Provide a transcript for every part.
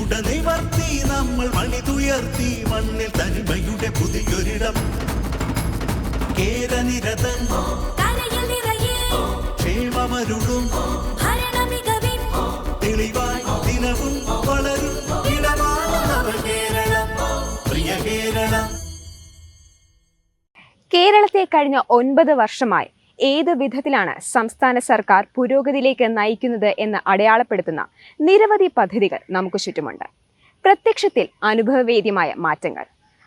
ഉടനിവർത്തി നമ്മൾ മണിതുയർത്തി മണ്ണിൽ തനിമയുടെ പുതിയൊരിടം. കേരനിരതൻ ക്ഷേമമരുളും. തെളിവായി ദിനവും വളരും. കേരളം പ്രിയ കേരളം. കേരളത്തെ കഴിഞ്ഞ ഒൻപത് വർഷമായി ഏത് വിധത്തിലാണ് സംസ്ഥാന സർക്കാർ പുരോഗതിയിലേക്ക് നയിക്കുന്നത് എന്ന് അടയാളപ്പെടുത്തുന്ന നിരവധി പദ്ധതികൾ നമുക്ക് ചുറ്റുമുണ്ട്. പ്രത്യക്ഷത്തിൽ അനുഭവവേദ്യമായ മാറ്റങ്ങൾ.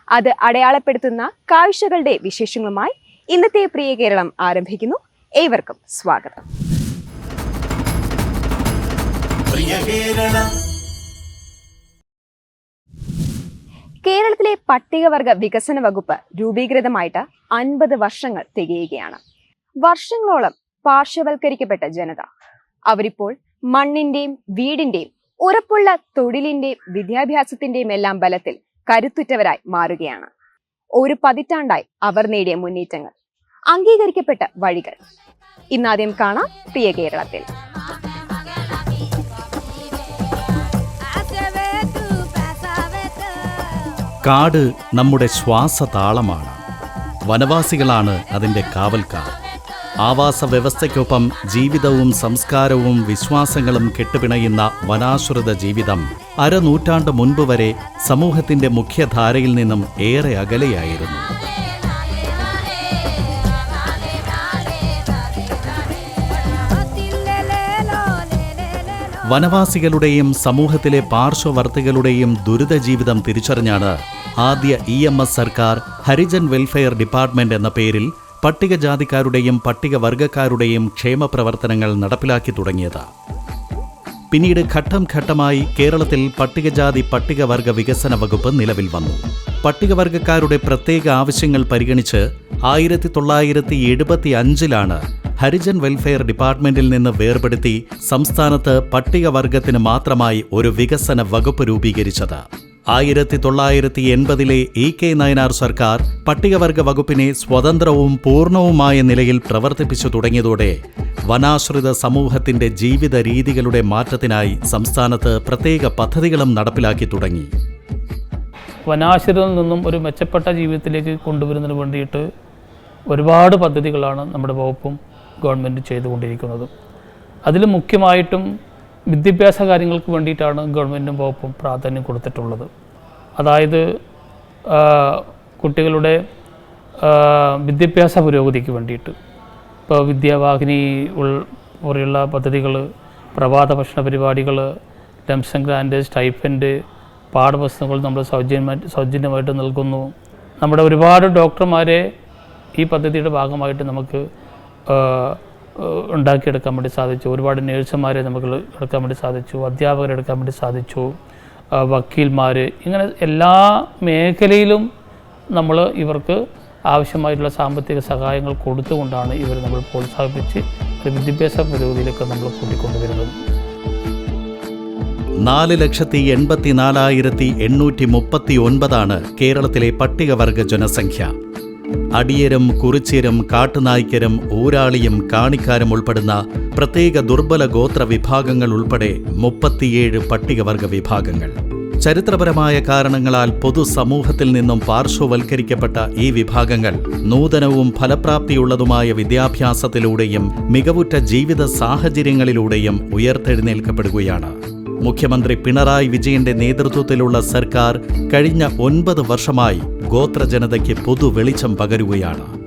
അത് അടയാളപ്പെടുത്തുന്ന കാഴ്ചകളുടെ വിശേഷങ്ങളുമായി ഇന്നത്തെ പ്രിയ കേരളം ആരംഭിക്കുന്നു. ഏവർക്കും സ്വാഗതം. കേരളത്തിലെ പട്ടികവർഗ വികസന വകുപ്പ് രൂപീകൃതമായിട്ട് അൻപത് വർഷങ്ങൾ തികയുകയാണ്. വർഷങ്ങളോളം പാർശ്വവൽക്കരിക്കപ്പെട്ട ജനത. അവരിപ്പോൾ മണ്ണിന്റെയും വീടിന്റെയും ഉറപ്പുള്ള തൊഴിലിന്റെയും വിദ്യാഭ്യാസത്തിന്റെയും എല്ലാം ബലത്തിൽ കരുത്തുറ്റവരായി മാറുകയാണ്. ഒരു പതിറ്റാണ്ടായി അവർ നേടിയ മുന്നേറ്റങ്ങൾ അംഗീകരിക്കപ്പെട്ട വഴികൾ. ഇന്നാദ്യം കാണാം പ്രിയ കേരളത്തിൽ. കാട് നമ്മുടെ ശ്വാസതാളമാണ്. വനവാസികളാണ് അതിന്റെ കാവൽക്കാർ. ആവാസ വ്യവസ്ഥയ്ക്കൊപ്പം ജീവിതവും സംസ്കാരവും വിശ്വാസങ്ങളും കെട്ടുപിണയുന്ന വനാശ്രിത ജീവിതം അരനൂറ്റാണ്ട് മുൻപ് വരെ സമൂഹത്തിന്റെ മുഖ്യധാരയിൽ നിന്നും ഏറെ അകലെയായിരുന്നു. വനവാസികളുടെയും സമൂഹത്തിലെ പാർശ്വവർത്തികളുടെയും ദുരിത ജീവിതം തിരിച്ചറിഞ്ഞാണ് ആദ്യ ഇ എം എസ് സർക്കാർ ഹരിജൻ വെൽഫെയർ ഡിപ്പാർട്ട്മെന്റ് എന്ന പേരിൽ പട്ടികജാതിക്കാരുടെയും പട്ടികവർഗക്കാരുടെയും ക്ഷേമ പ്രവർത്തനങ്ങൾ നടപ്പിലാക്കി തുടങ്ങിയത്. പിന്നീട് ഘട്ടം ഘട്ടമായി കേരളത്തിൽ പട്ടികജാതി പട്ടികവർഗ വികസന വകുപ്പ് നിലവിൽ വന്നു. പട്ടികവർഗക്കാരുടെ പ്രത്യേക ആവശ്യങ്ങൾ പരിഗണിച്ച് ആയിരത്തി തൊള്ളായിരത്തി എഴുപത്തി അഞ്ചിലാണ് ഹരിജൻ വെൽഫെയർ ഡിപ്പാർട്ട്മെന്റിൽ നിന്ന് വേർപെടുത്തി സംസ്ഥാനത്ത് പട്ടികവർഗത്തിന് മാത്രമായി ഒരു വികസന വകുപ്പ് രൂപീകരിച്ചത്. ആയിരത്തി തൊള്ളായിരത്തി എൺപതിലെ ഇ കെ നയനാർ സർക്കാർ പട്ടികവർഗ വകുപ്പിനെ സ്വതന്ത്രവും പൂർണവുമായ നിലയിൽ പ്രവർത്തിപ്പിച്ചു തുടങ്ങിയതോടെ വനാശ്രിത സമൂഹത്തിന്റെ ജീവിത രീതികളുടെ മാറ്റത്തിനായി സംസ്ഥാനത്ത് പ്രത്യേക പദ്ധതികളും നടപ്പിലാക്കി തുടങ്ങി. വനാശ്രിതത്തിൽ നിന്നും ഒരു മെച്ചപ്പെട്ട ജീവിതത്തിലേക്ക് കൊണ്ടുവരുന്നതിന് വേണ്ടിയിട്ട് ഒരുപാട് പദ്ധതികളാണ് നമ്മുടെ വകുപ്പും ഗവൺമെന്റ് ചെയ്തുകൊണ്ടിരിക്കുന്നത്. അതിൽ മുഖ്യമായിട്ടും വിദ്യാഭ്യാസ കാര്യങ്ങൾക്ക് വേണ്ടിയിട്ടാണ് ഗവൺമെന്റും വകുപ്പും പ്രാധാന്യം കൊടുത്തിട്ടുള്ളത്. അതായത് കുട്ടികളുടെ വിദ്യാഭ്യാസ പുരോഗതിക്ക് വേണ്ടിയിട്ട്. ഇപ്പോൾ വിദ്യാവാഹിനി ഉൾ പോലെയുള്ള പദ്ധതികൾ പ്രഭാത ഭക്ഷണ പരിപാടികൾ ലംസം ഗ്രാൻഡ് സ്റ്റൈഫൻഡ് പാഠപുസ്തകങ്ങൾ നമ്മൾ സൗജന്യമായി സൗജന്യമായിട്ട് നൽകുന്നു. നമ്മുടെ ഒരുപാട് ഡോക്ടർമാരെ ഈ പദ്ധതിയുടെ ഭാഗമായിട്ട് നമുക്ക് ഉണ്ടാക്കിയെടുക്കാൻ വേണ്ടി സാധിച്ചു. ഒരുപാട് നേഴ്സുമാരെ നമുക്ക് എടുക്കാൻ വേണ്ടി സാധിച്ചു. അധ്യാപകരെ എടുക്കാൻ വേണ്ടി സാധിച്ചു. വക്കീൽമാർ ഇങ്ങനെ എല്ലാ മേഖലയിലും നമ്മൾ ഇവർക്ക് ആവശ്യമായിട്ടുള്ള സാമ്പത്തിക സഹായങ്ങൾ കൊടുത്തുകൊണ്ടാണ് ഇവർ നമ്മൾ പ്രോത്സാഹിപ്പിച്ച് ഒരു വിദ്യാഭ്യാസ പുരോഗതിയിലേക്ക് നമ്മൾ കൂട്ടിക്കൊണ്ടുവരുന്നത്. നാല് ലക്ഷത്തി എൺപത്തിനാലായിരത്തി എണ്ണൂറ്റി മുപ്പത്തി ഒൻപതാണ് കേരളത്തിലെ പട്ടികവർഗ ജനസംഖ്യ. അടിയരും കുറിച്യരും കാട്ടുനായ്ക്കരും ഊരാളിയും കാണിക്കാരും ഉൾപ്പെടുന്ന പ്രത്യേക ദുർബല ഗോത്ര വിഭാഗങ്ങൾ ഉൾപ്പെടെ മുപ്പത്തിയേഴ് പട്ടികവർഗ വിഭാഗങ്ങൾ. ചരിത്രപരമായ കാരണങ്ങളാൽ പൊതുസമൂഹത്തിൽ നിന്നും പാർശ്വവൽക്കരിക്കപ്പെട്ട ഈ വിഭാഗങ്ങൾ നൂതനവും ഫലപ്രാപ്തിയുള്ളതുമായ വിദ്യാഭ്യാസത്തിലൂടെയും മികവുറ്റ ജീവിത സാഹചര്യങ്ങളിലൂടെയും ഉയർത്തെഴുന്നേൽക്കപ്പെടുകയാണ്. മുഖ്യമന്ത്രി പിണറായി വിജയന്റെ നേതൃത്വത്തിലുള്ള സർക്കാർ കഴിഞ്ഞ ഒൻപത് വർഷമായി ഗോത്രജനതയ്ക്ക് പൊതുവെളിച്ചം പകരുകയാണ്.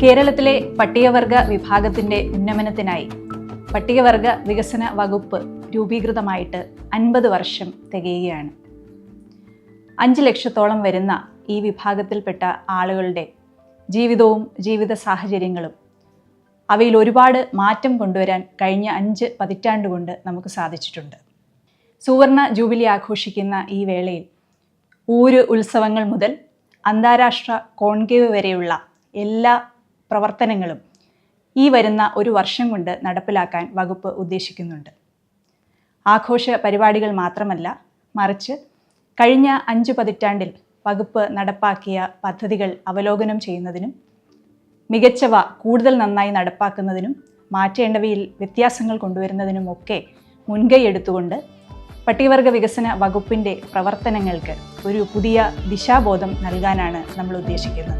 കേരളത്തിലെ പട്ടികവർഗ വിഭാഗത്തിന്റെ ഉന്നമനത്തിനായി പട്ടികവർഗ വികസന വകുപ്പ് രൂപീകൃതമായിട്ട് അൻപത് വർഷം തികയുകയാണ്. അഞ്ച് ലക്ഷത്തോളം വരുന്ന ഈ വിഭാഗത്തിൽപ്പെട്ട ആളുകളുടെ ജീവിതവും ജീവിത സാഹചര്യങ്ങളും അവയിൽ ഒരുപാട് മാറ്റം കൊണ്ടുവരാൻ കഴിഞ്ഞ അഞ്ച് പതിറ്റാണ്ട് കൊണ്ട് നമുക്ക് സാധിച്ചിട്ടുണ്ട്. സുവർണ ജൂബിലി ആഘോഷിക്കുന്ന ഈ വേളയിൽ ഊര് ഉത്സവങ്ങൾ മുതൽ അന്താരാഷ്ട്ര കോൺക്ലേവ് വരെയുള്ള എല്ലാ പ്രവർത്തനങ്ങളും ഈ വരുന്ന ഒരു വർഷം കൊണ്ട് നടപ്പിലാക്കാൻ വകുപ്പ് ഉദ്ദേശിക്കുന്നുണ്ട്. ആഘോഷ പരിപാടികൾ മാത്രമല്ല മറിച്ച് കഴിഞ്ഞ അഞ്ച് പതിറ്റാണ്ടിൽ വകുപ്പ് നടപ്പാക്കിയ പദ്ധതികൾ അവലോകനം ചെയ്യുന്നതിനും മികച്ചവ കൂടുതൽ നന്നായി നടപ്പാക്കുന്നതിനും മാറ്റേണ്ടവയിൽ വ്യത്യാസങ്ങൾ കൊണ്ടുവരുന്നതിനുമൊക്കെ മുൻകൈ എടുത്തുകൊണ്ട് പട്ടികവർഗ വികസന വകുപ്പിന്റെ പ്രവർത്തനങ്ങൾക്ക് ഒരു പുതിയ ദിശാബോധം നൽകാനാണ് നമ്മൾ ഉദ്ദേശിക്കുന്നത്.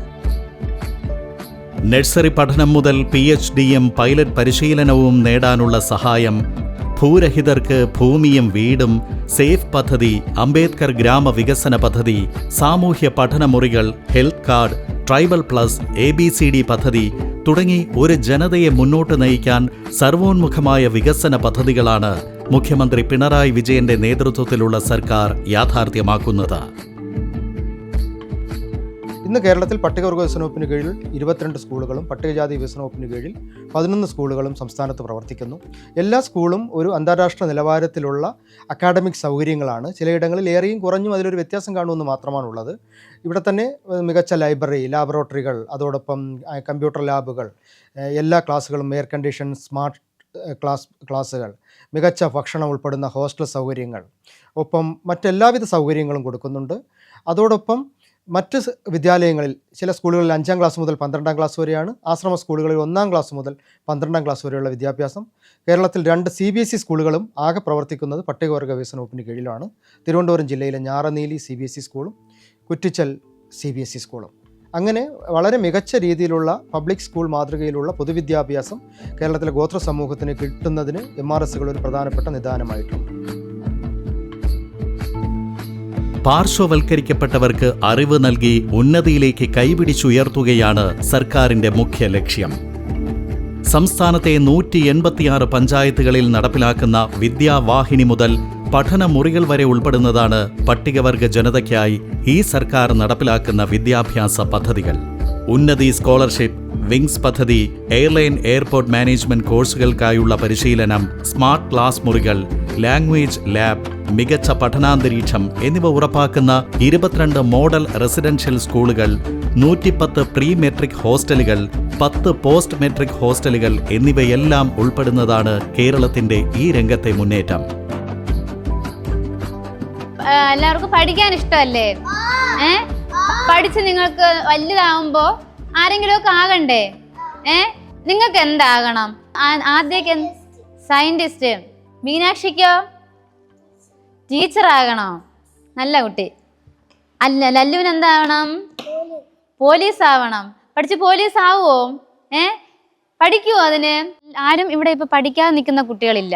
നഴ്സറി പഠനം മുതൽ പി എച്ച് ഡിയും പൈലറ്റ് പരിശീലനവും നേടാനുള്ള സഹായം ഭൂരഹിതർക്ക് ഭൂമിയും വീടും സേഫ് പദ്ധതി അംബേദ്കർ ഗ്രാമ വികസന പദ്ധതി സാമൂഹ്യ പഠനമുറികൾ health card tribal plus A B C D പദ്ധതി തുടങ്ങി ഒരു ജനതയെ മുന്നോട്ട് നയിക്കാൻ സർവോന്മുഖമായ വികസന പദ്ധതികളാണ് മുഖ്യമന്ത്രി പിണറായി വിജയന്റെ നേതൃത്വത്തിലുള്ള സർക്കാർ യാഥാർത്ഥ്യമാക്കുന്നത്. ഇന്ന് കേരളത്തിൽ പട്ടികവർഗ വികസന വകുപ്പിന് കീഴിൽ ഇരുപത്തിരണ്ട് സ്കൂളുകളും പട്ടികജാതി വികസന വകുപ്പിന് കീഴിൽ പതിനൊന്ന് സ്കൂളുകളും സംസ്ഥാനത്ത് പ്രവർത്തിക്കുന്നു. എല്ലാ സ്കൂളും ഒരു അന്താരാഷ്ട്ര നിലവാരത്തിലുള്ള അക്കാഡമിക് സൗകര്യങ്ങളാണ്. ചിലയിടങ്ങളിൽ ഏറെയും കുറഞ്ഞും അതിലൊരു വ്യത്യാസം കാണുമെന്ന് മാത്രമാണുള്ളത്. ഇവിടെ തന്നെ മികച്ച ലൈബ്രറി ലാബറട്ടറികൾ അതോടൊപ്പം കമ്പ്യൂട്ടർ ലാബുകൾ എല്ലാ ക്ലാസ്സുകളും എയർ കണ്ടീഷൻ സ്മാർട്ട് ക്ലാസ് ക്ലാസ്സുകൾ മികച്ച ഭക്ഷണം ഉൾപ്പെടുന്ന ഹോസ്റ്റൽ സൗകര്യങ്ങൾ ഒപ്പം മറ്റെല്ലാവിധ സൗകര്യങ്ങളും കൊടുക്കുന്നുണ്ട്. അതോടൊപ്പം മറ്റ് വിദ്യാലയങ്ങളിൽ ചില സ്കൂളുകളിൽ അഞ്ചാം ക്ലാസ് മുതൽ പന്ത്രണ്ടാം ക്ലാസ് വരെയാണ് ആശ്രമ സ്കൂളുകളിൽ ഒന്നാം ക്ലാസ് മുതൽ പന്ത്രണ്ടാം ക്ലാസ് വരെയുള്ള വിദ്യാഭ്യാസം. കേരളത്തിൽ രണ്ട് സി ബി എസ് ഇ സ്കൂളുകളും ആകെ പ്രവർത്തിക്കുന്നത് പട്ടികവർഗ വികസന വകുപ്പിന് കീഴിലാണ്. തിരുവനന്തപുരം ജില്ലയിലെ Njaraneeli C B S E സ്കൂളും Kuttichal C B S E സ്കൂളും. അങ്ങനെ വളരെ മികച്ച രീതിയിലുള്ള പബ്ലിക് സ്കൂൾ മാതൃകയിലുള്ള പൊതുവിദ്യാഭ്യാസം കേരളത്തിലെ ഗോത്ര സമൂഹത്തിന് കിട്ടുന്നതിന് എം ആർ എസുകൾ ഒരു പ്രധാനപ്പെട്ട നിദാനമായിട്ടുണ്ട്. പാർശ്വവൽക്കരിക്കപ്പെട്ടവർക്ക് അറിവ് നൽകി ഉന്നതിയിലേക്ക് കൈപിടിച്ചുയർത്തുകയാണ് സർക്കാരിന്റെ മുഖ്യ ലക്ഷ്യം. സംസ്ഥാനത്തെ നൂറ്റി എൺപത്തിയാറ് പഞ്ചായത്തുകളിൽ നടപ്പിലാക്കുന്ന വിദ്യാവാഹിനി മുതൽ പഠനമുറികൾ വരെ ഉൾപ്പെടുന്നതാണ് പട്ടികവർഗ ജനതയ്ക്കായി ഈ സർക്കാർ നടപ്പിലാക്കുന്ന വിദ്യാഭ്യാസ പദ്ധതികൾ. ഉന്നതി സ്കോളർഷിപ്പ് വിങ്സ് പദ്ധതി എയർലൈൻ എയർപോർട്ട് മാനേജ്മെന്റ് കോഴ്സുകൾക്കായുള്ള പരിശീലനം സ്മാർട്ട് ക്ലാസ് മുറികൾ ലാംഗ്വേജ് ലാബ് മികച്ച പഠനാന്തരീക്ഷം എന്നിവ ഉറപ്പാക്കുന്ന ഇരുപത്തിരണ്ട് മോഡൽ റെസിഡൻഷ്യൽ സ്കൂളുകൾ നൂറ്റിപ്പത്ത് പ്രീ മെട്രിക് ഹോസ്റ്റലുകൾ പത്ത് പോസ്റ്റ് മെട്രിക് ഹോസ്റ്റലുകൾ എന്നിവയെല്ലാം ഉൾപ്പെടുന്നതാണ് കേരളത്തിന്റെ ഈ രംഗത്തെ മുന്നേറ്റം. എല്ലാവർക്കും പഠിക്കാൻ ഇഷ്ടമല്ലേ? ഏ? പഠിച്ച് നിങ്ങൾക്ക് വലുതാവുമ്പോ ആരെങ്കിലും ഒക്കെ ആകണ്ടേ? ഏ? നിങ്ങൾക്ക് എന്താകണം ആദ്യമൊക്കെ സയന്റിസ്റ്റ് മീനാക്ഷിക്കോ? ടീച്ചർ ആകണോ നല്ല കുട്ടി. അല്ല ലല്ലുവിന് എന്താവണം പോലീസ് ആവണം പഠിച്ച് പോലീസ് ആവുമോ ഏ? പഠിക്കുമോ അതിന്? ആരും ഇവിടെ ഇപ്പൊ പഠിക്കാതെ നിൽക്കുന്ന കുട്ടികളില്ല.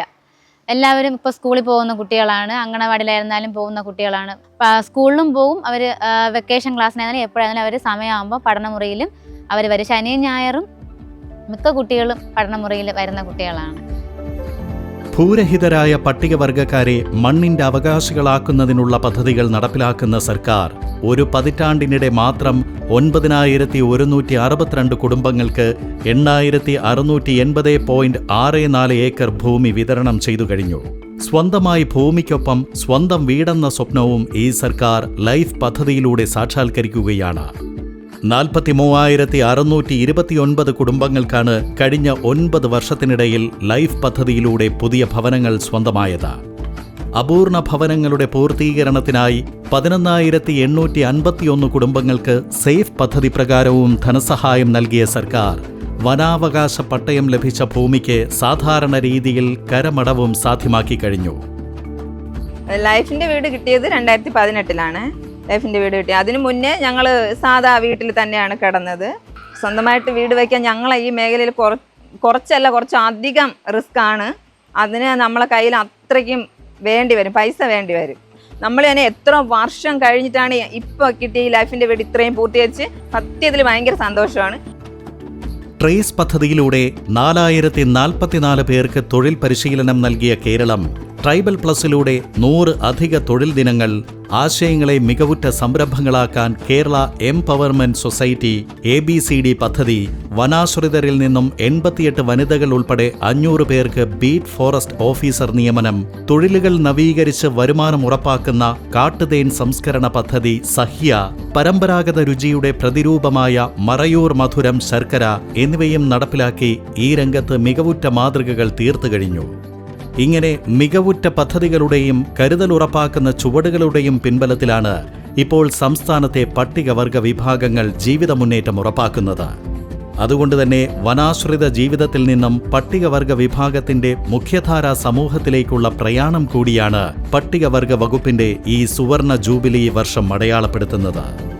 എല്ലാവരും ഇപ്പോൾ സ്കൂളിൽ പോകുന്ന കുട്ടികളാണ്. അങ്കണവാടിയിലായിരുന്നാലും പോകുന്ന കുട്ടികളാണ്. സ്കൂളിലും പോകും അവർ വെക്കേഷൻ ക്ലാസ്സിനായാലും എപ്പോഴായാലും അവർ സമയമാകുമ്പോൾ പഠനമുറിയിലും അവർ വരും. ശനിയും ഞായറും മിക്ക കുട്ടികളും പഠനമുറിയിൽ വരുന്ന കുട്ടികളാണ്. ഭൂരഹിതരായ പട്ടികവർഗക്കാരെ മണ്ണിന്റെ അവകാശികളാക്കുന്നതിനുള്ള പദ്ധതികൾ നടപ്പിലാക്കുന്ന സർക്കാർ ഒരു പതിറ്റാണ്ടിനിടെ മാത്രം ഒൻപതിനായിരത്തി ഒരുന്നൂറ്റി അറുപത്തിരണ്ട് കുടുംബങ്ങൾക്ക് എണ്ണായിരത്തി അറുന്നൂറ്റി എൺപത് പോയിന്റ് ആറ് നാല് ഏക്കർ ഭൂമി വിതരണം ചെയ്തു കഴിഞ്ഞു. സ്വന്തമായി ഭൂമിക്കൊപ്പം സ്വന്തം വീടെന്ന സ്വപ്നവും ഈ സർക്കാർ ലൈഫ് പദ്ധതിയിലൂടെ സാക്ഷാത്കരിക്കുകയാണ്. നാൽപ്പത്തി മൂവായിരത്തി അറുന്നൂറ്റി ഇരുപത്തിയൊൻപത് കുടുംബങ്ങൾക്കാണ് കഴിഞ്ഞ ഒൻപത് വർഷത്തിനിടയിൽ ലൈഫ് പദ്ധതിയിലൂടെ പുതിയ ഭവനങ്ങൾ സ്വന്തമായത്. അപൂർണ ഭവനങ്ങളുടെ പൂർത്തീകരണത്തിനായി പതിനൊന്നായിരത്തി എണ്ണൂറ്റി അൻപത്തിയൊന്ന് കുടുംബങ്ങൾക്ക് സേഫ് പദ്ധതി പ്രകാരവും ധനസഹായം നൽകിയ സർക്കാർ വനാവകാശ പട്ടയം ലഭിച്ച ഭൂമിക്ക് സാധാരണ രീതിയിൽ കരമടവും സാധ്യമാക്കി കഴിഞ്ഞു. ലൈഫിന്റെ വീട് കിട്ടിയത് രണ്ടായിരത്തി പതിനെട്ടിലാണ് ലൈഫിന്റെ വീട് കിട്ടി. അതിനു മുന്നേ ഞങ്ങൾ സാധാ വീട്ടിൽ തന്നെയാണ് കിടന്നത്. സ്വന്തമായിട്ട് വീട് വയ്ക്കാൻ ഞങ്ങളെ ഈ മേഖലയിൽ കുറ കുറച്ചല്ല കുറച്ച് അധികം റിസ്ക് ആണ്. അതിന് നമ്മളെ കയ്യിൽ അത്രയ്ക്കും വേണ്ടി വരും പൈസ വേണ്ടി വരും. നമ്മൾ തന്നെ എത്ര വർഷം കഴിഞ്ഞിട്ടാണ് ഇപ്പോൾ കിട്ടിയ ഈ ലൈഫിന്റെ വീട് ഇത്രയും പൂർത്തീകരിച്ച് സത്യത്തിൽ ഭയങ്കര സന്തോഷമാണ്. ട്രേസ് പദ്ധതിയിലൂടെ നാലായിരത്തി നാൽപ്പത്തിനാല് പേർക്ക് തൊഴിൽ പരിശീലനം നൽകിയ കേരളം ട്രൈബൽ പ്ലസിലൂടെ നൂറ് അധിക തൊഴിൽ ദിനങ്ങൾ ആശയങ്ങളെ മികവുറ്റ സംരംഭങ്ങളാക്കാൻ Kerala empowerment society A B C D പദ്ധതി വനാശ്രിതരിൽ നിന്നും എൺപത്തിയെട്ട് വനിതകൾ ഉൾപ്പെടെ അഞ്ഞൂറ് പേർക്ക് ബീറ്റ് ഫോറസ്റ്റ് ഓഫീസർ നിയമനം തൊഴിലുകൾ നവീകരിച്ച് വരുമാനം ഉറപ്പാക്കുന്ന കാട്ടുതേൻ സംസ്കരണ പദ്ധതി സഹ്യ പരമ്പരാഗത രുചിയുടെ പ്രതിരൂപമായ മറയൂർ മധുരം ശർക്കര എന്നിവയും നടപ്പിലാക്കി ഈ രംഗത്ത് മികവുറ്റ മാതൃകകൾ തീർത്തു കഴിഞ്ഞു ഇങ്ങനെ മികവുറ്റ പദ്ധതികളുടെയും കരുതൽ ഉറപ്പാക്കുന്ന ചുവടുകളുടെയും പിൻബലത്തിലാണ് ഇപ്പോൾ സംസ്ഥാനത്തെ പട്ടികവർഗ വിഭാഗങ്ങൾ ജീവിത മുന്നേറ്റം ഉറപ്പാക്കുന്നത്. അതുകൊണ്ട് തന്നെ വനാശ്രിത ജീവിതത്തിൽ നിന്നും പട്ടികവർഗ വിഭാഗത്തിന്റെ മുഖ്യധാരാ സമൂഹത്തിലേക്കുള്ള പ്രയാണം കൂടിയാണ് പട്ടികവർഗ വകുപ്പിന്റെ ഈ സുവർണ ജൂബിലി വർഷം അടയാളപ്പെടുത്തുന്നത്.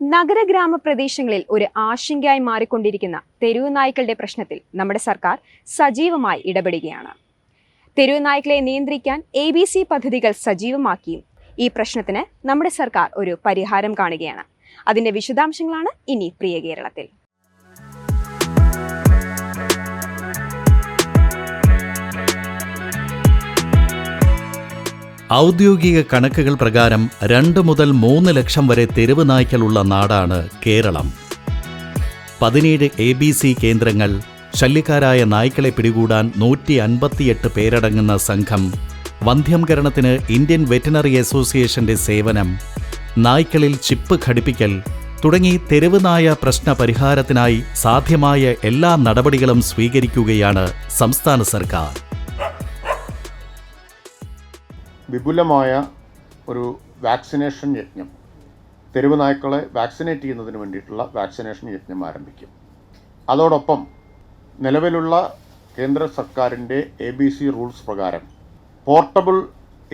നഗര ഗ്രാമപ്രദേശങ്ങളിൽ ഒരു ആശങ്കയായി മാറിക്കൊണ്ടിരിക്കുന്ന തെരുവ് നായ്ക്കളുടെ പ്രശ്നത്തിൽ നമ്മുടെ സർക്കാർ സജീവമായി ഇടപെടുകയാണ്. തെരുവ് നായ്ക്കളെ നിയന്ത്രിക്കാൻ എ ബി സി പദ്ധതികൾ സജീവമാക്കിയും ഈ പ്രശ്നത്തിന് നമ്മുടെ സർക്കാർ ഒരു പരിഹാരം കാണുകയാണ്. അതിന്റെ വിശദാംശങ്ങളാണ് ഇനി പ്രിയ കേരളത്തിൽ. ഔദ്യോഗിക കണക്കുകൾ പ്രകാരം രണ്ട് മുതൽ മൂന്ന് ലക്ഷം വരെ തെരുവ് നായ്ക്കളുള്ള നാടാണ് കേരളം. പതിനേഴ് എ ബി സി കേന്ദ്രങ്ങൾ ശല്യക്കാരായ നായ്ക്കളെ പിടികൂടാൻ നൂറ്റി അൻപത്തിയെട്ട് പേരടങ്ങുന്ന സംഘം വന്ധ്യംകരണത്തിന് ഇന്ത്യൻ വെറ്റിനറി അസോസിയേഷന്റെ സേവനം നായ്ക്കളിൽ ചിപ്പ് ഘടിപ്പിക്കൽ തുടങ്ങി തെരുവ് നായ പ്രശ്ന പരിഹാരത്തിനായി സാധ്യമായ എല്ലാ നടപടികളും സ്വീകരിക്കുകയാണ് സംസ്ഥാന സർക്കാർ. വിപുലമായ ഒരു വാക്സിനേഷൻ യജ്ഞം. തെരുവ് നായ്ക്കളെ വാക്സിനേറ്റ് ചെയ്യുന്നതിന് വേണ്ടിയിട്ടുള്ള വാക്സിനേഷൻ യജ്ഞം ആരംഭിക്കും. അതോടൊപ്പം നിലവിലുള്ള കേന്ദ്ര സർക്കാരിന്റെ എ ബി സി റൂൾസ് പ്രകാരം പോർട്ടബിൾ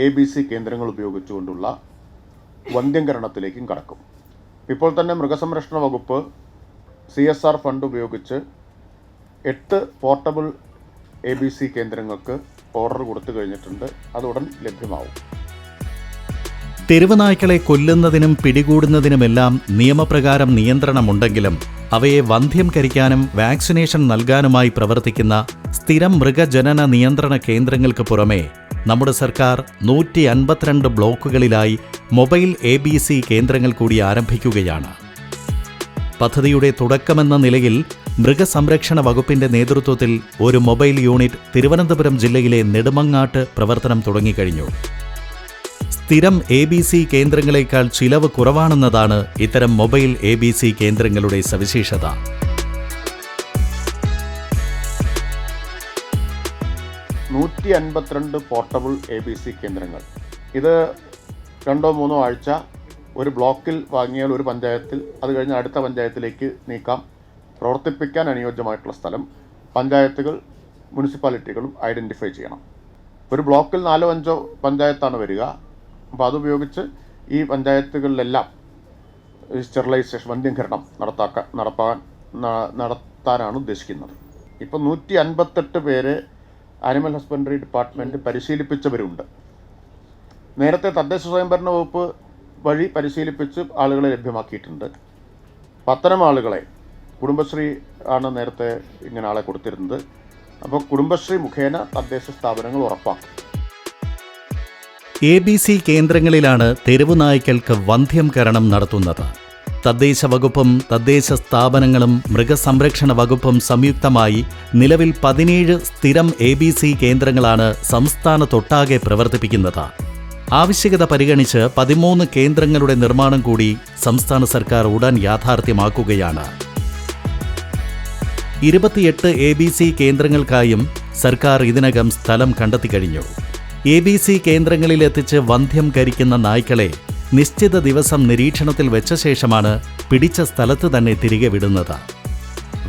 എ ബി സി കേന്ദ്രങ്ങൾ ഉപയോഗിച്ചുകൊണ്ടുള്ള വന്ധ്യംകരണത്തിലേക്കും കടക്കും. ഇപ്പോൾ തന്നെ മൃഗസംരക്ഷണ വകുപ്പ് സി എസ് ആർ ഫണ്ട് ഉപയോഗിച്ച് എട്ട് പോർട്ടബിൾ എ ബി സി കേന്ദ്രങ്ങൾക്ക് ഓർഡർ കൊടുത്തു കഴിഞ്ഞിട്ടുണ്ട്. അത് ഉടൻ ലഭ്യമാവും. തെരുവുനായ്ക്കളെ കൊല്ലുന്നതിനും പിടികൂടുന്നതിനുമെല്ലാം നിയമപ്രകാരം നിയന്ത്രണമുണ്ടെങ്കിലും അവയെ വന്ധ്യം കരിക്കാനും വാക്സിനേഷൻ നൽകാനുമായി പ്രവർത്തിക്കുന്ന സ്ഥിരം മൃഗജനന നിയന്ത്രണ കേന്ദ്രങ്ങൾക്ക് പുറമെ നമ്മുടെ സർക്കാർ നൂറ്റി അൻപത്തിരണ്ട് ബ്ലോക്കുകളിലായി മൊബൈൽ എ കേന്ദ്രങ്ങൾ കൂടി ആരംഭിക്കുകയാണ്. പദ്ധതിയുടെ തുടക്കമെന്ന നിലയിൽ മൃഗസംരക്ഷണ വകുപ്പിന്റെ നേതൃത്വത്തിൽ ഒരു മൊബൈൽ യൂണിറ്റ് തിരുവനന്തപുരം ജില്ലയിലെ നെടുമങ്ങാട്ട് പ്രവർത്തനം തുടങ്ങിക്കഴിഞ്ഞു. സ്ഥിരം എ ബി സി കേന്ദ്രങ്ങളെക്കാൾ ചിലവ് കുറവാണെന്നതാണ് ഇത്തരം മൊബൈൽ എ ബി സി കേന്ദ്രങ്ങളുടെ സവിശേഷത. നൂറ്റി അൻപത്തിരണ്ട് പോർട്ടബിൾ എ ബി സി കേന്ദ്രങ്ങൾ. ഇത് രണ്ടോ മൂന്നോ ആഴ്ച ഒരു ബ്ലോക്കിൽ വാങ്ങിയാൽ ഒരു പഞ്ചായത്തിൽ അത് കഴിഞ്ഞ് അടുത്ത പഞ്ചായത്തിലേക്ക് നീക്കാം. പ്രവർത്തിപ്പിക്കാൻ അനുയോജ്യമായിട്ടുള്ള സ്ഥലം പഞ്ചായത്തുകൾ മുനിസിപ്പാലിറ്റികളും ഐഡന്റിഫൈ ചെയ്യണം. ഒരു ബ്ലോക്കിൽ നാലോ അഞ്ചോ പഞ്ചായത്താണ് വരിക. അപ്പോൾ അതുപയോഗിച്ച് ഈ പഞ്ചായത്തുകളിലെല്ലാം സ്റ്റെറിലൈസേഷൻ വന്ധ്യംകരണം നടത്താക്ക നടപ്പാൻ നടത്താനാണ് ഉദ്ദേശിക്കുന്നത്. ഇപ്പോൾ നൂറ്റി അൻപത്തെട്ട് പേര് ആനിമൽ ഹസ്ബൻഡറി ഡിപ്പാർട്ട്മെന്റ് പരിശീലിപ്പിച്ചവരുണ്ട്. നേരത്തെ തദ്ദേശ സ്വയംഭരണ വകുപ്പ് വഴി പരിശീലിപ്പിച്ച് ആളുകളെ ലഭ്യമാക്കിയിട്ടുണ്ട്. പത്തനം ആളുകളെ കുടുംബശ്രീ ആണ് നേരത്തെ ഇങ്ങനെ ആളെ കൊടുത്തിരുന്നത്. അപ്പോൾ കുടുംബശ്രീ മുഖേന തദ്ദേശ സ്ഥാപനങ്ങൾ ഉറപ്പാക്കും. എ ബി സി കേന്ദ്രങ്ങളിലാണ് തെരുവു നായ്ക്കൾക്ക് വന്ധ്യംകരണം നടത്തുന്നത്. തദ്ദേശ വകുപ്പും തദ്ദേശ സ്ഥാപനങ്ങളും മൃഗസംരക്ഷണ വകുപ്പും സംയുക്തമായി നിലവിൽ പതിനേഴ് സ്ഥിരം എ കേന്ദ്രങ്ങളാണ് സംസ്ഥാനത്തൊട്ടാകെ പ്രവർത്തിപ്പിക്കുന്നത്. ആവശ്യകത പരിഗണിച്ച് പതിമൂന്ന് കേന്ദ്രങ്ങളുടെ നിർമ്മാണം കൂടി സംസ്ഥാന സർക്കാർ ഉടൻ യാഥാർത്ഥ്യമാക്കുകയാണ്. ഇരുപത്തിയെട്ട് എ ബി സി കേന്ദ്രങ്ങൾക്കായും സർക്കാർ ഇതിനകം സ്ഥലം കണ്ടെത്തി കഴിഞ്ഞു. എ ബി സി കേന്ദ്രങ്ങളിലെത്തിച്ച് വന്ധ്യം കരിക്കുന്ന നായ്ക്കളെ നിശ്ചിത ദിവസം നിരീക്ഷണത്തിൽ വെച്ച ശേഷമാണ് പിടിച്ച സ്ഥലത്ത് തന്നെ തിരികെ വിടുന്നത്.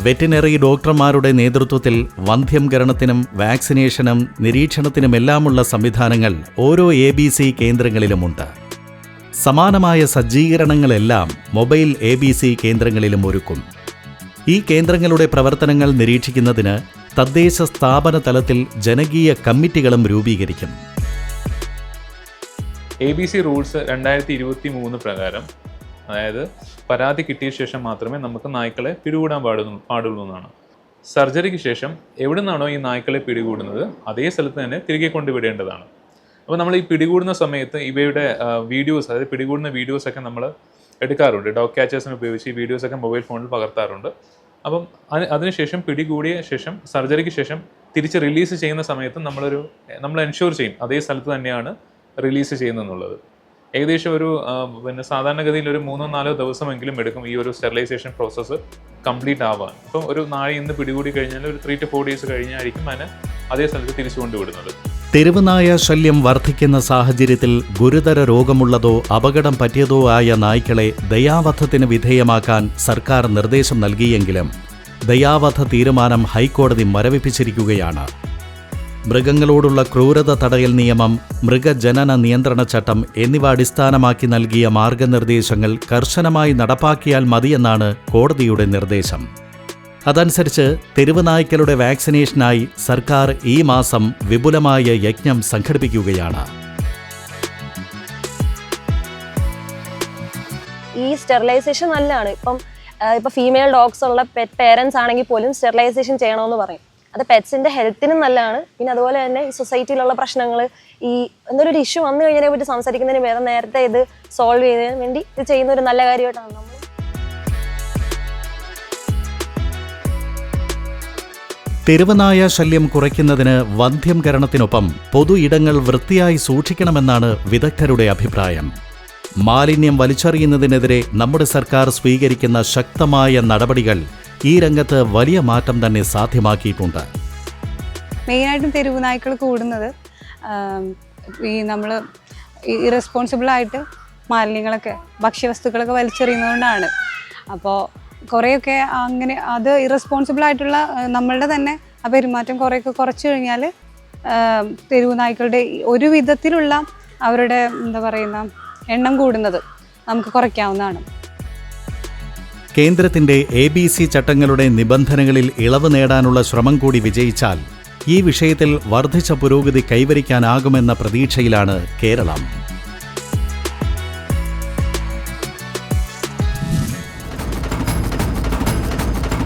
വെറ്റിനറി ഡോക്ടർമാരുടെ നേതൃത്വത്തിൽ വന്ധ്യംകരണത്തിനും വാക്സിനേഷനും നിരീക്ഷണത്തിനുമെല്ലാമുള്ള സംവിധാനങ്ങൾ ഓരോ എ ബി സി കേന്ദ്രങ്ങളിലുമുണ്ട്. സമാനമായ സജ്ജീകരണങ്ങളെല്ലാം മൊബൈൽ എ ബി സി കേന്ദ്രങ്ങളിലും ഒരുക്കും. ഈ കേന്ദ്രങ്ങളുടെ പ്രവർത്തനങ്ങൾ നിരീക്ഷിക്കുന്നതിന് തദ്ദേശ സ്ഥാപന തലത്തിൽ ജനകീയ കമ്മിറ്റികളും രൂപീകരിക്കും. എ ബി സി റൂൾസ് രണ്ടായിരത്തി ഇരുപത്തി മൂന്ന് പ്രകാരം അതായത് പരാതി കിട്ടിയ ശേഷം മാത്രമേ നമുക്ക് നായ്ക്കളെ പിടികൂടാൻ പാടുന്നു പാടുള്ളൂ എന്നാണ്. സർജറിക്ക് ശേഷം എവിടെ നിന്നാണോ ഈ നായ്ക്കളെ പിടികൂടുന്നത് അതേ സ്ഥലത്ത് തന്നെ തിരികെ കൊണ്ടുവിടേണ്ടതാണ്. അപ്പോൾ നമ്മൾ ഈ പിടികൂടുന്ന സമയത്ത് ഇവയുടെ വീഡിയോസ് അതായത് പിടികൂടുന്ന വീഡിയോസൊക്കെ നമ്മൾ എടുക്കാറുണ്ട്. ഡോഗ് ക്യാച്ചേഴ്സിനെ ഉപയോഗിച്ച് ഈ വീഡിയോസൊക്കെ മൊബൈൽ ഫോണിൽ പകർത്താറുണ്ട്. അപ്പം അതിന് അതിനുശേഷം പിടികൂടിയ ശേഷം സർജറിക്ക് ശേഷം തിരിച്ച് റിലീസ് ചെയ്യുന്ന സമയത്ത് നമ്മളൊരു നമ്മൾ എൻഷുർ ചെയ്യും അതേ സ്ഥലത്ത് തന്നെയാണ് റിലീസ് ചെയ്യുന്നതെന്നുള്ളത്. ഏകദേശം ഒരു പിന്നെ സാധാരണഗതിയിൽ ഒരു മൂന്നോ നാലോ ദിവസമെങ്കിലും എടുക്കും ഈ ഒരു സ്റ്റെറിലൈസേഷൻ പ്രോസസ്സ് കംപ്ലീറ്റ് ആവാൻ. അപ്പം ഒരു നാഴി ഇന്ന് പിടികൂടി കഴിഞ്ഞാൽ ഒരു ത്രീ ടു ഫോർ ഡേയ്സ് കഴിഞ്ഞായിരിക്കും അതിനെ അതേ സ്ഥലത്ത് തിരിച്ചു കൊണ്ടുവിടുന്നത്. തെരുവുനായ ശല്യം വർദ്ധിക്കുന്ന സാഹചര്യത്തിൽ ഗുരുതര രോഗമുള്ളതോ അപകടം പറ്റിയതോ ആയ നായ്ക്കളെ ദയാവധത്തിന് വിധേയമാക്കാൻ സർക്കാർ നിർദ്ദേശം നൽകിയെങ്കിലും ദയാവധ തീരുമാനം ഹൈക്കോടതി മരവിപ്പിച്ചിരിക്കുകയാണ്. മൃഗങ്ങളോടുള്ള ക്രൂരത തടയൽ നിയമം മൃഗജനന നിയന്ത്രണ ചട്ടം എന്നിവ അടിസ്ഥാനമാക്കി നൽകിയ മാർഗനിർദ്ദേശങ്ങൾ കർശനമായി നടപ്പാക്കിയാൽ മതിയെന്നാണ് കോടതിയുടെ നിർദ്ദേശം. അതനുസരിച്ച് തെരുവുനായ്ക്കളുടെ വാക്സിനേഷനായി സർക്കാർ ഈ മാസം വിപുലമായ യജ്ഞം സംഘടിപ്പിക്കുകയാണ്. ഈ സ്റ്റെറിലൈസേഷൻ നല്ലതാണ്. ഇപ്പം ഇപ്പം ഫീമെയിൽ ഡോഗ്സ് ഉള്ള പേരൻസ് ആണെങ്കിൽ പോലും സ്റ്റെറിലൈസേഷൻ ചെയ്യണമെന്ന് പറയും. അത് പെറ്റ്സിന്റെ ഹെൽത്തിനും നല്ലതാണ്. പിന്നെ അതുപോലെ തന്നെ ഈ സൊസൈറ്റിയിലുള്ള പ്രശ്നങ്ങൾ ഈ എന്തൊരു ഒരു ഇഷ്യൂ വന്നു കഴിഞ്ഞതിനെ പറ്റി സംസാരിക്കുന്നതിന് വേറെ നേരത്തെ ഇത് സോൾവ് ചെയ്യുന്നതിന് വേണ്ടി ഇത് ചെയ്യുന്ന ഒരു നല്ല കാര്യമായിട്ടാണ് നമ്മൾ തെരുവനായ ശല്യം കുറയ്ക്കുന്നതിന് വന്ധ്യംകരണത്തിനൊപ്പം പൊതു ഇടങ്ങൾ വൃത്തിയായി സൂക്ഷിക്കണമെന്നാണ് വിദഗ്ധരുടെ അഭിപ്രായം. മാലിന്യം വലിച്ചെറിയുന്നതിനെതിരെ നമ്മുടെ സർക്കാർ സ്വീകരിക്കുന്ന ശക്തമായ നടപടികൾ ഈ രംഗത്ത് വലിയ മാറ്റം തന്നെ സാധ്യമാക്കിയിട്ടുണ്ട്. മെയിനായിട്ടും തെരുവ് നായ്ക്കൾ കൂടുന്നത് ഈ നമ്മൾ ഇറസ്പോൺസിബിളായിട്ട് മാലിന്യങ്ങളൊക്കെ ഭക്ഷ്യവസ്തുക്കളൊക്കെ വലിച്ചെറിയുന്നതുകൊണ്ടാണ്. അപ്പോൾ കുറേയൊക്കെ അങ്ങനെ അത് ഇറസ്പോൺസിബിളായിട്ടുള്ള നമ്മളുടെ തന്നെ ആ പെരുമാറ്റം കുറേയൊക്കെ കുറച്ച് കഴിഞ്ഞാൽ തെരുവ് നായ്ക്കളുടെ ഒരു വിധത്തിലുള്ള അവരുടെ എന്താ പറയുന്ന എണ്ണം കൂടുന്നത് നമുക്ക് കുറയ്ക്കാവുന്നതാണ്. കേന്ദ്രത്തിന്റെ എ ബി സി ചട്ടങ്ങളുടെ നിബന്ധനകളിൽ ഇളവ് നേടാനുള്ള ശ്രമം കൂടി വിജയിച്ചാൽ ഈ വിഷയത്തിൽ വർദ്ധിച്ച പുരോഗതി കൈവരിക്കാനാകുമെന്ന പ്രതീക്ഷയിലാണ് കേരളം.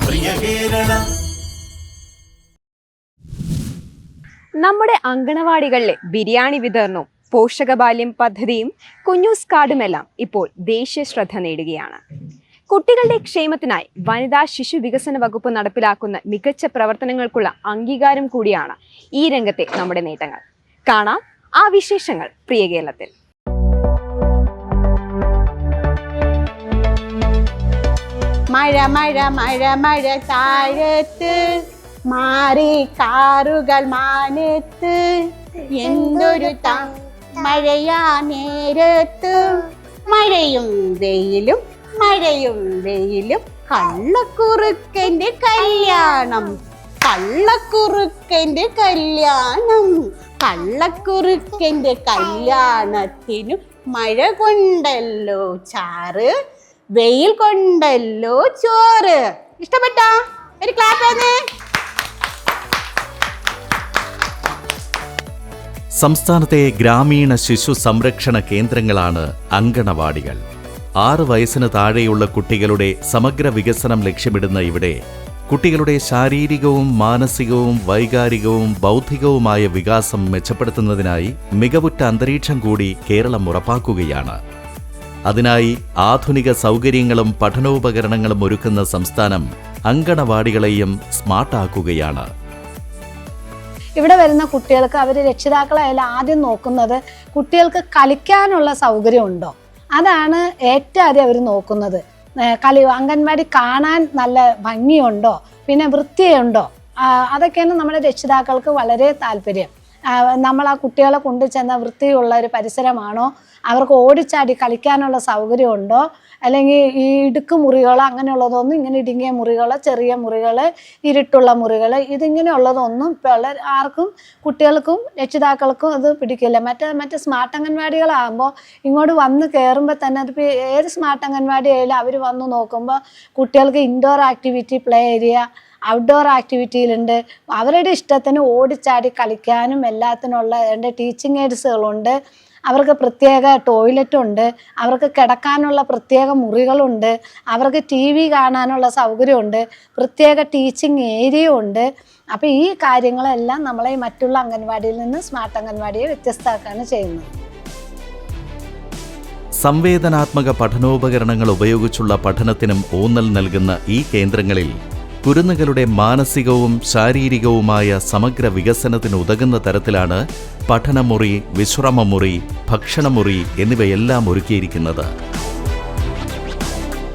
പ്രിയ കേരളം. നമ്മുടെ അങ്കണവാടികളിലെ ബിരിയാണി വിതരണവും പോഷകബാല്യം പദ്ധതിയും കുഞ്ഞൂസ് കാർഡുമെല്ലാം ഇപ്പോൾ ദേശീയ ശ്രദ്ധ നേടുകയാണ്. കുട്ടികളുടെ ക്ഷേമത്തിനായി വനിതാ ശിശു വികസന വകുപ്പ് നടപ്പിലാക്കുന്ന മികച്ച പ്രവർത്തനങ്ങൾക്കുള്ള അംഗീകാരം കൂടിയാണ് ഈ രംഗത്തെ നമ്മുടെ നേട്ടങ്ങൾ. കാണാം ആ വിശേഷങ്ങൾ പ്രിയ കേരളത്തിൽ. മഴ മഴ മഴ മഴ താഴത്ത് മാറി കാറുകൾ മാനത്ത് എന്തൊരു മഴയാ നേരത്ത്. മഴയും വെയിലും മഴയും വെയിലും കള്ളക്കുറുക്കന്റെ കല്യാണം. കള്ളക്കുറുക്കന്റെ കല്യാണം. കള്ളക്കുറുക്കന്റെ കല്യാണത്തിനു മഴ കൊണ്ടല്ലോ ചാറ് വെയിൽ കൊണ്ടല്ലോ ചോറ്. ഇഷ്ടപ്പെട്ടോ? ഒരു ക്ലാപ്പ് സംസ്ഥാനത്തെ ഗ്രാമീണ ശിശു സംരക്ഷണ കേന്ദ്രങ്ങളാണ് അങ്കണവാടികൾ. ആറ് വയസ്സിന് താഴെയുള്ള കുട്ടികളുടെ സമഗ്ര വികസനം ലക്ഷ്യമിടുന്ന ഇവിടെ കുട്ടികളുടെ ശാരീരികവും മാനസികവും വൈകാരികവും ബൗദ്ധികവുമായ വികാസം മെച്ചപ്പെടുത്തുന്നതിനായി മികവുറ്റ അന്തരീക്ഷം കൂടി കേരളം ഉറപ്പാക്കുകയാണ്. അതിനായി ആധുനിക സൗകര്യങ്ങളും പഠനോപകരണങ്ങളും ഒരുക്കുന്ന സംസ്ഥാനം അങ്കണവാടികളെയും സ്മാർട്ടാക്കുകയാണ്. ഇവിടെ വരുന്ന കുട്ടികൾക്ക് അവർ രക്ഷിതാക്കളായാലും ആദ്യം നോക്കുന്നത് കുട്ടികൾക്ക് കളിക്കാനുള്ള സൗകര്യം ഉണ്ടോ അതാണ് ഏറ്റവും ആദ്യം അവർ നോക്കുന്നത്. കളി അംഗൻവാടി കാണാൻ നല്ല ഭംഗിയുണ്ടോ? പിന്നെ വൃത്തിയുണ്ടോ? അതൊക്കെയാണ് നമ്മുടെ രക്ഷിതാക്കൾക്ക് വളരെ താല്പര്യം. നമ്മൾ ആ കുട്ടികളെ കൊണ്ടു ചെന്ന വൃത്തിയുള്ള ഒരു പരിസരമാണോ? അവർക്ക് ഓടിച്ചാടി കളിക്കാനുള്ള സൗകര്യമുണ്ടോ? അല്ലെങ്കിൽ ഈ ഇടുക്ക് മുറികൾ അങ്ങനെയുള്ളതൊന്നും ഇങ്ങനെ ഇടുങ്ങിയ മുറികൾ ചെറിയ മുറികൾ ഇരുട്ടുള്ള മുറികൾ ഇതിങ്ങനെയുള്ളതൊന്നും പിള്ളേർ ആർക്കും കുട്ടികൾക്കും രക്ഷിതാക്കൾക്കും അത് പിടിക്കില്ല. മറ്റേ മറ്റേ സ്മാർട്ട് അംഗൻവാടികളാകുമ്പോൾ ഇങ്ങോട്ട് വന്ന് കയറുമ്പോൾ തന്നെ അതിപ്പോൾ ഏത് സ്മാർട്ട് അംഗൻവാടി ആയാലും അവർ വന്ന് നോക്കുമ്പോൾ കുട്ടികൾക്ക് indoor activity play area outdoor ആക്ടിവിറ്റിയിലുണ്ട് അവരുടെ ഇഷ്ടത്തിന് ഓടിച്ചാടി കളിക്കാനും എല്ലാത്തിനുള്ള എന്റെ ടീച്ചിങ് എയ്ഡ്സുകളുണ്ട് അവർക്ക് പ്രത്യേക ടോയ്ലറ്റ് ഉണ്ട് അവർക്ക് കിടക്കാനുള്ള പ്രത്യേക മുറികളുണ്ട് അവർക്ക് ടി വി കാണാനുള്ള സൗകര്യമുണ്ട് പ്രത്യേക ടീച്ചിങ് ഏരിയ ഉണ്ട് അപ്പോൾ ഈ കാര്യങ്ങളെല്ലാം നമ്മളെ മറ്റുള്ള അംഗൻവാടിയിൽ നിന്ന് സ്മാർട്ട് അംഗൻവാടിയെ വ്യത്യസ്തമാക്കുകയാണ് ചെയ്യുന്നത്. സംവേദനാത്മക പഠനോപകരണങ്ങൾ ഉപയോഗിച്ചുള്ള പഠനത്തിനും ഊന്നൽ നൽകുന്ന ഈ കേന്ദ്രങ്ങളിൽ കുരുന്നുകളുടെ മാനസികവും ശാരീരികവുമായ സമഗ്ര വികസനത്തിന് ഉതകുന്ന തരത്തിലാണ് പഠനമുറി വിശ്രമമുറി ഭക്ഷണമുറി എന്നിവയെല്ലാം ഒരുക്കിയിരിക്കുന്നത്.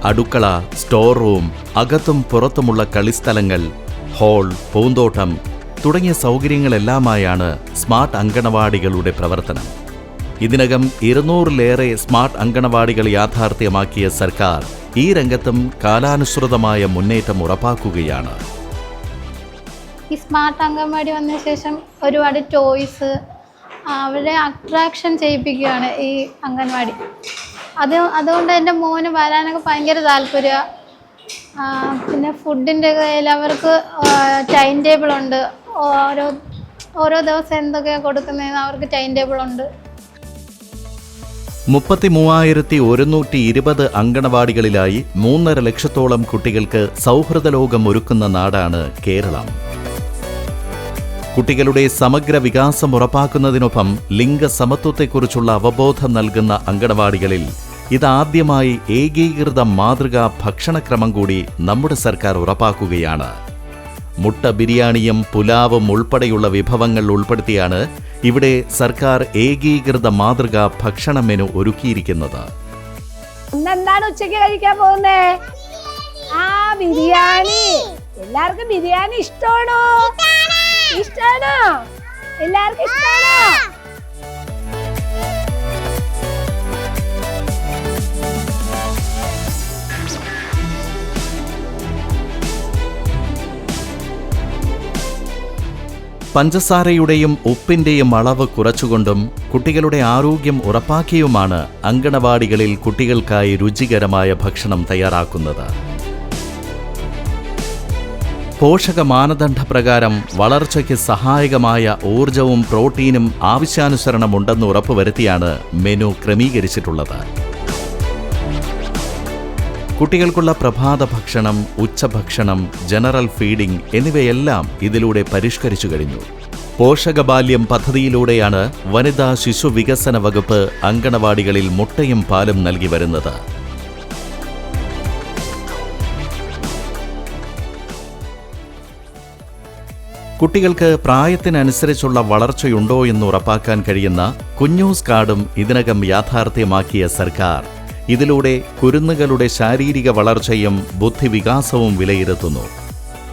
അടുക്കള സ്റ്റോർ റൂം അകത്തും പുറത്തുമുള്ള കളിസ്ഥലങ്ങൾ ഹോൾ പൂന്തോട്ടം തുടങ്ങിയ സൗകര്യങ്ങളെല്ലാമായാണ് സ്മാർട്ട് അങ്കണവാടികളുടെ പ്രവർത്തനം. ഇതിനകം ഇരുന്നൂറിലേറെ സ്മാർട്ട് അങ്കണവാടികൾ യാഥാർത്ഥ്യമാക്കിയ സർക്കാർ ഈ രംഗത്തും കാലാനുസൃതമായ മുന്നേറ്റം ഉറപ്പാക്കുകയാണ്. ഈ സ്മാർട്ട് അംഗൻവാടി വന്ന ശേഷം ഒരുപാട് ടോയ്സ് അവരെ അട്രാക്ഷൻ ചെയ്യിപ്പിക്കുകയാണ് ഈ അംഗൻവാടി. അത് അതുകൊണ്ട് എന്റെ മോന് വരാനൊക്കെ ഭയങ്കര താല്പര്യമാണ് പിന്നെ ഫുഡിന്റെ കയ്യിൽ അവർക്ക് ടൈം ടേബിൾ ഉണ്ട് ഓരോ ഓരോ ദിവസം എന്തൊക്കെയാണ് കൊടുക്കുന്നതെന്ന് അവർക്ക് ടൈം ടേബിൾ ഉണ്ട് മുപ്പത്തി മൂവായിരത്തി ഒരുന്നൂറ്റി ഇരുപത് അങ്കണവാടികളിലായി മൂന്നര ലക്ഷത്തോളം കുട്ടികൾക്ക് സൗഹൃദ ലോകം ഒരുക്കുന്ന നാടാണ് കേരളം. കുട്ടികളുടെ സമഗ്ര വികാസം ഉറപ്പാക്കുന്നതിനൊപ്പം ലിംഗസമത്വത്തെക്കുറിച്ചുള്ള അവബോധം നൽകുന്ന അങ്കണവാടികളിൽ ഇതാദ്യമായി ഏകീകൃത മാതൃകാ ഭക്ഷണക്രമം കൂടി നമ്മുടെ സർക്കാർ ഉറപ്പാക്കുകയാണ്. മുട്ട ബിരിയാണിയും പുലാവും ഉൾപ്പെടെയുള്ള വിഭവങ്ങൾ ഉൾപ്പെടുത്തിയാണ് ഇവിടെ സർക്കാർ ഏകീകൃത മാതൃക ഭക്ഷണ മെനു ഒരുക്കിയിരിക്കുന്നത്. ഇന്നെന്താണ് ഉച്ചയ്ക്ക് കഴിക്കാൻ പോകുന്നേ? ആ ബിരിയാണി. എല്ലാവർക്കും ബിരിയാണി ഇഷ്ടമാണോ? ഇഷ്ടമാണോ എല്ലാവർക്കും ഇഷ്ടമാണോ പഞ്ചസാരയുടെയും ഉപ്പിന്റെയും അളവ് കുറച്ചുകൊണ്ടും കുട്ടികളുടെ ആരോഗ്യം ഉറപ്പാക്കിയുമാണ് അങ്കണവാടികളിൽ കുട്ടികൾക്കായി രുചികരമായ ഭക്ഷണം തയ്യാറാക്കുന്നത്. പോഷക മാനദണ്ഡ പ്രകാരം വളർച്ചയ്ക്ക് സഹായകമായ ഊർജവും പ്രോട്ടീനും ആവശ്യാനുസരണം ഉണ്ടെന്ന് ഉറപ്പുവരുത്തിയാണ് മെനു ക്രമീകരിച്ചിട്ടുള്ളത്. കുട്ടികൾക്കുള്ള പ്രഭാത ഭക്ഷണം ഉച്ചഭക്ഷണം ജനറൽ ഫീഡിംഗ് എന്നിവയെല്ലാം ഇതിലൂടെ പരിഷ്കരിച്ചു കഴിഞ്ഞു. പോഷകബാല്യം പദ്ധതിയിലൂടെയാണ് വനിതാ ശിശു വികസന വകുപ്പ് അങ്കണവാടികളിൽ മുട്ടയും പാലും നൽകി വരുന്നത്. കുട്ടികൾക്ക് പ്രായത്തിനനുസരിച്ചുള്ള വളർച്ചയുണ്ടോ എന്ന് ഉറപ്പാക്കാൻ കഴിയുന്ന കുഞ്ഞൂസ് കാർഡും ഇതിനകം യാഥാർത്ഥ്യമാക്കിയ സർക്കാർ. ഇതിലൂടെ കുരുന്നുകളുടെ ശാരീരിക വളർച്ചയും ബുദ്ധിവികാസവും വിലയിരുത്തുന്നു.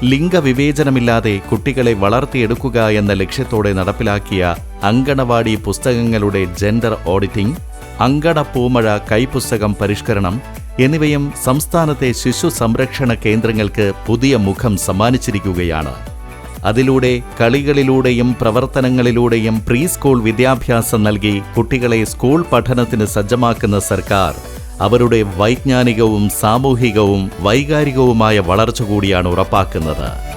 ലിംഗവിവേചനമില്ലാതെ കുട്ടികളെ വളർത്തിയെടുക്കുക എന്ന ലക്ഷ്യത്തോടെ നടപ്പിലാക്കിയ അങ്കണവാടി പുസ്തകങ്ങളുടെ ജെൻഡർ ഓഡിറ്റിംഗ് അങ്കണ പൂമഴ കൈപുസ്തകം പരിഷ്കരണം എന്നിവയും സംസ്ഥാനത്തെ ശിശു സംരക്ഷണ കേന്ദ്രങ്ങൾക്ക് പുതിയ മുഖം സമ്മാനിച്ചിരിക്കുകയാണ്. അതിലൂടെ കളികളിലൂടെയും പ്രവർത്തനങ്ങളിലൂടെയും പ്രീ സ്കൂൾ വിദ്യാഭ്യാസം നൽകി കുട്ടികളെ സ്കൂൾ പഠനത്തിന് സജ്ജമാക്കുന്ന സർക്കാർ അവരുടെ വൈജ്ഞാനികവും സാമൂഹികവും വൈകാരികവുമായ വളർച്ച കൂടിയാണ് ഉറപ്പാക്കുന്നത്.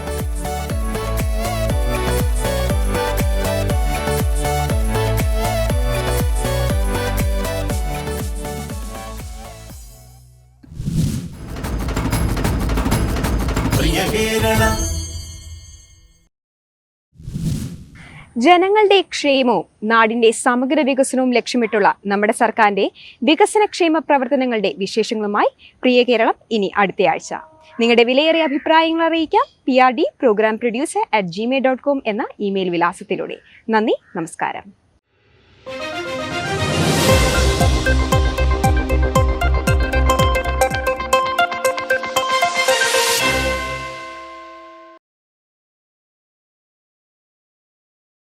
ജനങ്ങളുടെ ക്ഷേമവും നാടിന്റെ സമഗ്ര വികസനവും ലക്ഷ്യമിട്ടുള്ള നമ്മുടെ സർക്കാരിന്റെ വികസനക്ഷേമ പ്രവർത്തനങ്ങളുടെ വിശേഷങ്ങളുമായി പ്രിയ കേരളം ഇനി അടുത്തയാഴ്ച. നിങ്ങളുടെ വിലയേറിയ അഭിപ്രായങ്ങൾ അറിയിക്കാം. P R D programme producer at Gmail dot com എന്ന ഇമെയിൽ വിലാസത്തിലൂടെ. നന്ദി നമസ്കാരം.